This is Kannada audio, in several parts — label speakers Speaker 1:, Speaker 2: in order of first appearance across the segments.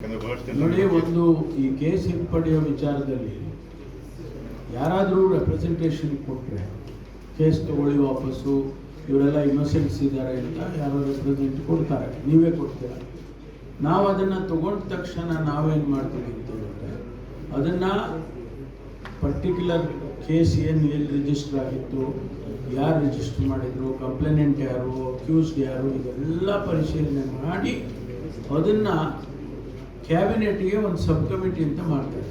Speaker 1: ನೋಡಿ ಒಂದು ಈ ಕೇಸ್ ಹಿಂಪಡೆಯೋ ವಿಚಾರದಲ್ಲಿ ಯಾರಾದರೂ ರೆಪ್ರೆಸೆಂಟೇಷನ್ ಕೊಟ್ಟರೆ ಕೇಸ್ ತಗೊಳ್ಳಿ ವಾಪಸ್ಸು ಇವರೆಲ್ಲ ಇನ್ನೋಸೆಂಟ್ಸ್ ಇದ್ದಾರೆ ಅಂತ ಯಾರೋ ರೆಪ್ರೆಸೆಂಟ್ ಕೊಡ್ತಾರೆ. ನೀವೇ ಕೊಡ್ತೀರ? ನಾವು ಅದನ್ನು ತಗೊಂಡ ತಕ್ಷಣ ನಾವೇನು ಮಾಡ್ತೀವಿ ಅಂತ ಹೇಳಿದ್ರೆ ಅದನ್ನು ಪರ್ಟಿಕ್ಯುಲರ್ ಕೇಸ್ ಏನು ಎಲ್ಲಿ ರಿಜಿಸ್ಟರ್ ಆಗಿತ್ತು ಯಾರು ರಿಜಿಸ್ಟರ್ ಮಾಡಿದ್ರು ಕಂಪ್ಲೇನೆಂಟ್ ಯಾರು ಅಕ್ಯೂಸ್ಡ್ ಯಾರು ಇದೆಲ್ಲ ಪರಿಶೀಲನೆ ಮಾಡಿ ಅದನ್ನು ಕ್ಯಾಬಿನೆಟ್ಗೆ ಒಂದು ಸಬ್ ಕಮಿಟಿ ಅಂತ ಮಾಡ್ತಾರೆ.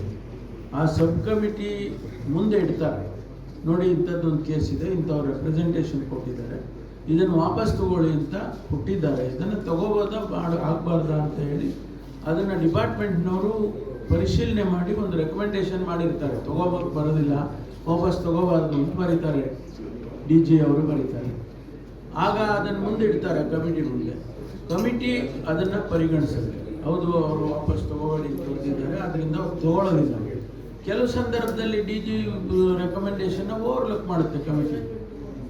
Speaker 1: ಆ ಸಬ್ ಕಮಿಟಿ ಮುಂದೆ ಇಡ್ತಾರೆ. ನೋಡಿ ಇಂಥದ್ದೊಂದು ಕೇಸ್ ಇದೆ, ಇಂಥವ್ರು ರೆಪ್ರೆಸೆಂಟೇಷನ್ ಕೊಟ್ಟಿದ್ದಾರೆ. ಇದನ್ನು ವಾಪಸ್ ತಗೊಳ್ಳಿ ಅಂತ ಕೊಟ್ಟಿದ್ದಾರೆ ಇದನ್ನು ತಗೋಬೋದ, ಮಾಡ, ಆಗಬಾರ್ದಾ ಅಂತ ಹೇಳಿ ಅದನ್ನು ಡಿಪಾರ್ಟ್ಮೆಂಟ್ನವರು ಪರಿಶೀಲನೆ ಮಾಡಿ ಒಂದು ರೆಕಮೆಂಡೇಶನ್ ಮಾಡಿರ್ತಾರೆ. ತಗೋಬೋದು ಬರೋದಿಲ್ಲ, ವಾಪಸ್ ತಗೋಬಾರ್ದು ಅಂತ ಬರೀತಾರೆ. ಡಿ ಜಿ ಅವರು ಬರೀತಾರೆ. ಆಗ ಅದನ್ನು ಮುಂದೆ ಇಡ್ತಾರೆ, ಕಮಿಟಿ ಮುಂದೆ. ಕಮಿಟಿ ಅದನ್ನು ಪರಿಗಣಿಸುತ್ತೆ ಹೌದು, ಅವರು ವಾಪಸ್ ತಗೋಬೇಡಿ ತೋರಿಸಿದ್ದಾರೆ ಅದರಿಂದ ತಗೊಳ್ಳೋದಿಲ್ಲ. ಕೆಲವು ಸಂದರ್ಭದಲ್ಲಿ ಡಿ ಜಿ ರೆಕಮೆಂಡೇಶನ್ ಓವರ್ಲುಕ್ ಮಾಡುತ್ತೆ ಕಮಿಟಿ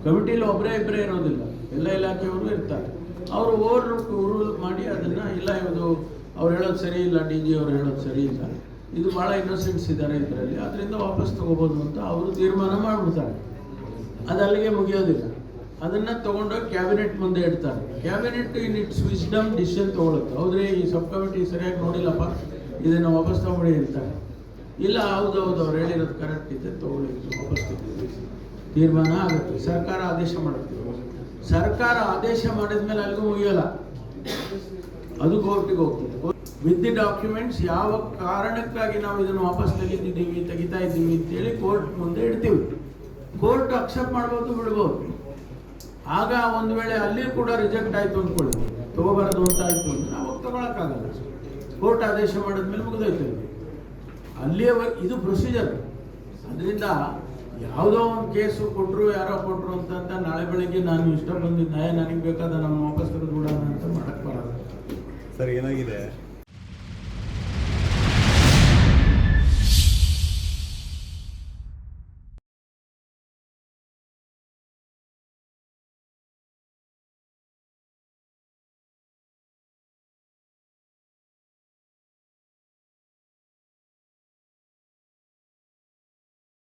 Speaker 1: ಕಮಿಟಿಲಿ ಒಬ್ಬರೇ ಇಬ್ಬರೇ ಇರೋದಿಲ್ಲ. ಎಲ್ಲ ಇಲಾಖೆಯವರು ಇರ್ತಾರೆ. ಅವರು ಓವರ್ಲುಕ್ ರೂಲ್ ಮಾಡಿ ಅದನ್ನು, ಇಲ್ಲ, ಇದು ಅವ್ರು ಹೇಳೋದು ಸರಿ ಇಲ್ಲ, ಡಿ ಜಿ ಅವ್ರು ಹೇಳೋದು ಸರಿ ಇಲ್ಲ. ಇದು ಭಾಳ ಇನ್ನೋಸೆಂಟ್ಸ್ ಇದ್ದಾರೆ ಇದರಲ್ಲಿ. ಅದರಿಂದ ವಾಪಸ್ ತಗೋಬೋದು ಅಂತ ಅವರು ತೀರ್ಮಾನ ಮಾಡಿಬಿಡ್ತಾರೆ. ಅದು ಅಲ್ಲಿಗೆ ಮುಗಿಯೋದಿಲ್ಲ. ಅದನ್ನ ತಗೊಂಡೋಗಿ ಕ್ಯಾಬಿನೆಟ್ ಮುಂದೆ ಇಡ್ತಾರೆ. Cabinet in its wisdom decision ತಗೊಳುತ್ತೆ. ಹೌದ್ರೆ, ಈ ಸಬ್ ಕಮಿಟಿ ಸರಿಯಾಗಿ ನೋಡಿಲ್ಲಪ್ಪ? ಇದನ್ನು ವಾಪಸ್ ತಗೊಂಡು ಇರ್ತಾರೆ ಇಲ್ಲ ಹೌದು ಹೌದು ಅವ್ರು ಹೇಳಿರೋದು ಕರೆಕ್ಟ್ ಇದೆ, ತಗೊಳ್ಳಿ ವಾಪಸ್ ತೀರ್ಮಾನ ಆಗುತ್ತೆ. ಸರ್ಕಾರ ಆದೇಶ ಮಾಡುತ್ತೆ. ಸರ್ಕಾರ ಆದೇಶ ಮಾಡಿದ ಮೇಲೆ ಅಲ್ಲಿಗೂ ಮುಗಿಯೋಲ್ಲ. ಅದು ಕೋರ್ಟಿಗೆ ಹೋಗ್ತದೆ. ವಿತ್ ದಿ ಡಾಕ್ಯುಮೆಂಟ್ಸ್ ಯಾವ ಕಾರಣಕ್ಕಾಗಿ ನಾವು ಇದನ್ನು ವಾಪಸ್ ತೆಗಿತಿದ್ದೀವಿ, ತೆಗಿತಾ ಇದ್ದೀವಿ ಅಂತೇಳಿ ಕೋರ್ಟ್ ಮುಂದೆ ಇಡ್ತೀವಿ. ಕೋರ್ಟ್ ಅಕ್ಸೆಪ್ಟ್ ಮಾಡ್ಬೋದು ಬಿಡ್ಬೋದು. ಆಗ ಒಂದು ವೇಳೆ ಅಲ್ಲಿ ಕೂಡ ರಿಜೆಕ್ಟ್ ಆಯ್ತು ಅಂದ್ಕೊಳ್ಳಿ. ತಗೋಬಾರದು ಅಂತ ಆಯ್ತು ಅಂದ್ರೆ ಅವಾಗ ತಗೊಳಕ್ಕಾಗಲ್ಲ. ಕೋರ್ಟ್ ಆದೇಶ ಮಾಡಿದ್ಮೇಲೆ ಮುಗಿದೋಯ್ತು ಅಲ್ಲಿ. ಅಲ್ಲಿಯವರೆಗೆ ಇದು ಪ್ರೊಸೀಜರ್ ಅದರಿಂದ ಯಾವುದೋ ಒಂದು ಕೇಸು ಕೊಟ್ಟರು ಯಾರೋ ಕೊಟ್ಟರು ಅಂತ ನಾಳೆ ಬೆಳಗ್ಗೆ ನಾನು ಇಷ್ಟ ಬಂದಿದ್ದ ನನಗೆ ಬೇಕಾದ ನಮ್ಮ ವಾಪಸ್ ತೆಗೆದು